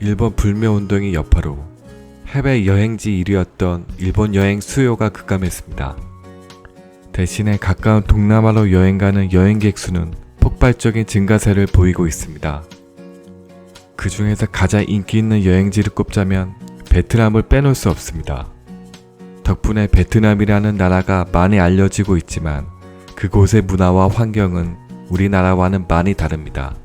일본 불매운동의 여파로 해외 여행지 1위였던 일본 여행 수요가 급감했습니다. 대신에 가까운 동남아로 여행 가는 여행객 수는 폭발적인 증가세를 보이고 있습니다. 그 중에서 가장 인기 있는 여행지를 꼽자면 베트남을 빼놓을 수 없습니다. 덕분에 베트남이라는 나라가 많이 알려지고 있지만 그곳의 문화와 환경은 우리나라와는 많이 다릅니다.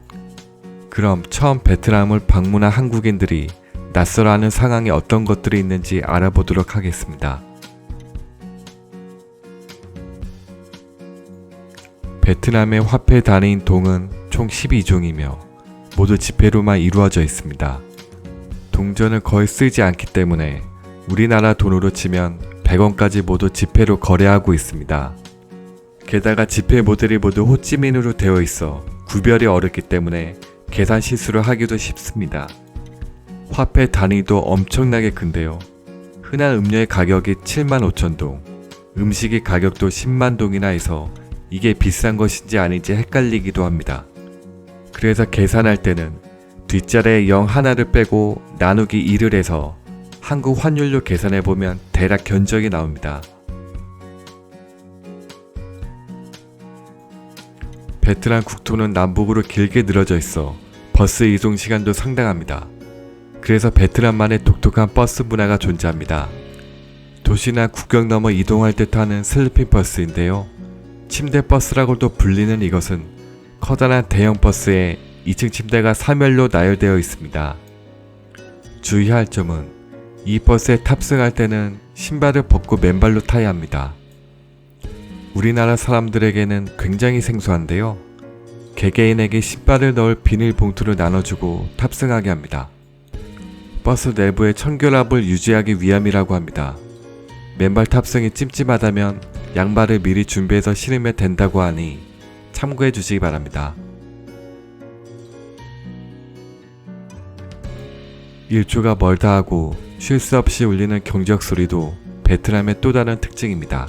그럼 처음 베트남을 방문한 한국인들이 낯설어하는 상황에 어떤 것들이 있는지 알아보도록 하겠습니다. 베트남의 화폐 단위인 동은 총 12종이며 모두 지폐로만 이루어져 있습니다. 동전을 거의 쓰지 않기 때문에 우리나라 돈으로 치면 100원까지 모두 지폐로 거래하고 있습니다. 게다가 지폐 모델이 모두 호찌민으로 되어 있어 구별이 어렵기 때문에 계산 실수를 하기도 쉽습니다. 화폐 단위도 엄청나게 큰데요. 흔한 음료의 가격이 7만 5천 동, 음식의 가격도 10만 동이나 해서 이게 비싼 것인지 아닌지 헷갈리기도 합니다. 그래서 계산할 때는 뒷자리에 0 하나를 빼고 나누기 2를 해서 한국 환율로 계산해 보면 대략 견적이 나옵니다. 베트남 국토는 남북으로 길게 늘어져 있어 버스 이동 시간도 상당합니다. 그래서 베트남만의 독특한 버스 문화가 존재합니다. 도시나 국경 넘어 이동할 때 타는 슬리핑 버스인데요. 침대 버스라고도 불리는 이것은 커다란 대형 버스에 2층 침대가 3열로 나열되어 있습니다. 주의할 점은 이 버스에 탑승할 때는 신발을 벗고 맨발로 타야 합니다. 우리나라 사람들에게는 굉장히 생소한데요. 개개인에게 신발을 넣을 비닐 봉투를 나눠주고 탑승하게 합니다. 버스 내부의 청결압을 유지하기 위함이라고 합니다. 맨발 탑승이 찜찜하다면 양발을 미리 준비해서 신으면 된다고 하니 참고해 주시기 바랍니다. 일조가 멀다 하고 쉴수 없이 울리는 경적 소리도 베트남의 또 다른 특징입니다.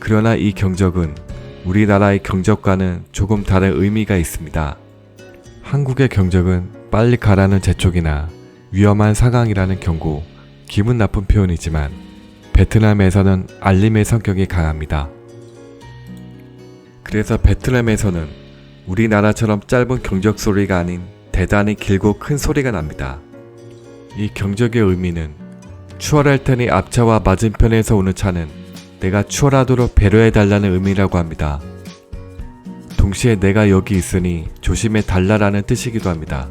그러나 이 경적은 우리나라의 경적과는 조금 다른 의미가 있습니다. 한국의 경적은 빨리 가라는 재촉이나 위험한 상황이라는 경고, 기분 나쁜 표현이지만 베트남에서는 알림의 성격이 강합니다. 그래서 베트남에서는 우리나라처럼 짧은 경적 소리가 아닌 대단히 길고 큰 소리가 납니다. 이 경적의 의미는 추월할 테니 앞차와 맞은편에서 오는 차는 내가 추월하도록 배려해달라는 의미라고 합니다. 동시에 내가 여기 있으니 조심해 달라라는 뜻이기도 합니다.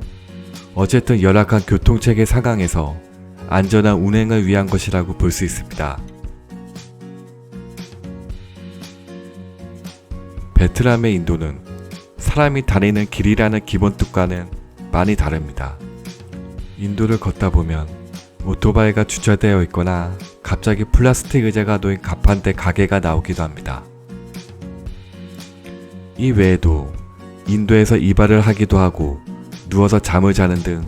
어쨌든 열악한 교통체계 상황에서 안전한 운행을 위한 것이라고 볼 수 있습니다. 베트남의 인도는 사람이 다니는 길이라는 기본 뜻과는 많이 다릅니다. 인도를 걷다 보면 오토바이가 주차되어 있거나 갑자기 플라스틱 의자가 놓인 가판대 가게가 나오기도 합니다. 이 외에도 인도에서 이발을 하기도 하고 누워서 잠을 자는 등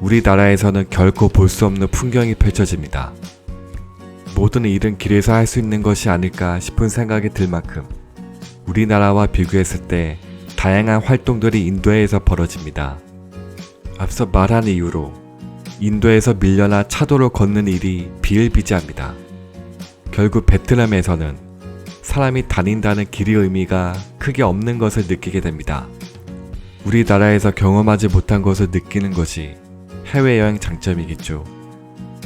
우리나라에서는 결코 볼 수 없는 풍경이 펼쳐집니다. 모든 일은 길에서 할 수 있는 것이 아닐까 싶은 생각이 들 만큼 우리나라와 비교했을 때 다양한 활동들이 인도에서 벌어집니다. 앞서 말한 이유로 인도에서 밀려나 차도로 걷는 일이 비일비재합니다. 결국 베트남에서는 사람이 다닌다는 길의 의미가 크게 없는 것을 느끼게 됩니다. 우리나라에서 경험하지 못한 것을 느끼는 것이 해외여행 장점이겠죠.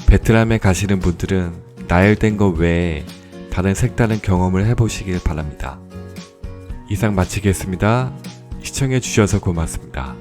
베트남에 가시는 분들은 나열된 것 외에 다른 색다른 경험을 해보시길 바랍니다. 이상 마치겠습니다. 시청해주셔서 고맙습니다.